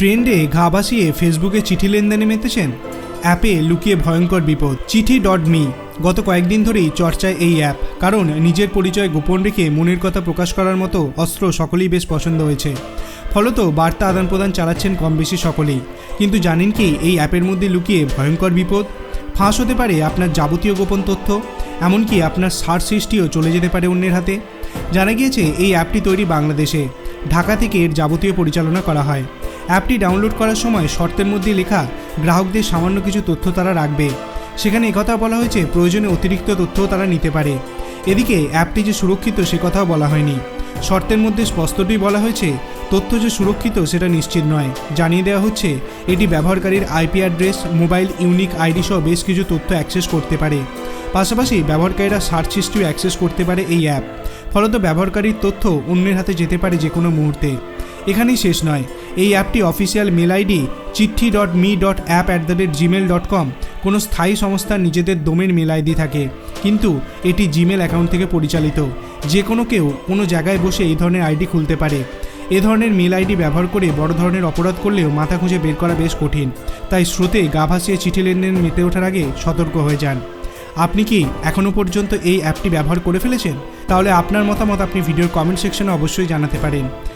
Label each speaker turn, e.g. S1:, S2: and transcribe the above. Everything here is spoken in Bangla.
S1: ট্রেন্ডে ঘা ভাসিয়ে ফেসবুকে চিঠি লেনদেনে মেতেছেন? অ্যাপে লুকিয়ে ভয়ঙ্কর বিপদ। চিঠি ডট মি। গত কয়েকদিন ধরেই চর্চায় এই অ্যাপ। কারণ নিজের পরিচয় গোপন রেখে মনের কথা প্রকাশ করার মতো অস্ত্র সকলেই বেশ পছন্দ হয়েছে। ফলত বার্তা আদান প্রদান চালাচ্ছেন কম বেশি সকলেই। কিন্তু জানেন কি এই অ্যাপের মধ্যে লুকিয়ে ভয়ঙ্কর বিপদ? ফাঁস হতে পারে আপনার যাবতীয় গোপন তথ্য, এমনকি আপনার সার সৃষ্টিও চলে যেতে পারে অন্যের হাতে। জানা গিয়েছে এই অ্যাপটি তৈরি বাংলাদেশে। ঢাকা থেকে এর যাবতীয় পরিচালনা করা হয়। অ্যাপটি ডাউনলোড করার সময় শর্তের মধ্যে লেখা গ্রাহকদের সামান্য কিছু তথ্য তারা রাখবে। সেখানে একথা বলা হয়েছে, প্রয়োজনে অতিরিক্ত তথ্যও তারা নিতে পারে। এদিকে অ্যাপটি যে সুরক্ষিত সে কথাও বলা হয়নি। শর্তের মধ্যে স্পষ্টতই বলা হয়েছে, তথ্য যে সুরক্ষিত সেটা নিশ্চিত নয়। জানিয়ে দেওয়া হচ্ছে, এটি ব্যবহারকারীর IP address, mobile, unique ID সহ বেশ কিছু তথ্য অ্যাক্সেস করতে পারে। পাশাপাশি ব্যবহারকারীরা সার্চ হিস্ট্রি অ্যাক্সেস করতে পারে এই অ্যাপ। ফলত ব্যবহারকারীর তথ্য অন্যের হাতে যেতে পারে যে কোনো মুহূর্তে। এখানেই শেষ নয়। এই অ্যাপটি official mail ID Chithi dot me dot app at the rate Gmail dot com কোনো স্থায়ী সংস্থার নিজেদের ডোমেন মেল আইডি থাকে। কিন্তু এটি জিমেল অ্যাকাউন্ট থেকে পরিচালিত। যে কোনো কেউ কোনো জায়গায় বসে এই ধরনের আইডি খুলতে পারে। এ ধরনের মেল আইডি ব্যবহার করে বড় ধরনের অপরাধ করলেও মাথা খুঁজে বের করা বেশ কঠিন। তাই স্রোতে গা ভাসিয়ে চিঠি লেনদেন মেতে ওঠার আগে সতর্ক হয়ে যান। আপনি কি এখনও পর্যন্ত এই অ্যাপটি ব্যবহার করে ফেলেছেন? তাহলে আপনার মতামত আপনি ভিডিওর কমেন্ট সেকশনে অবশ্যই জানাতে পারেন।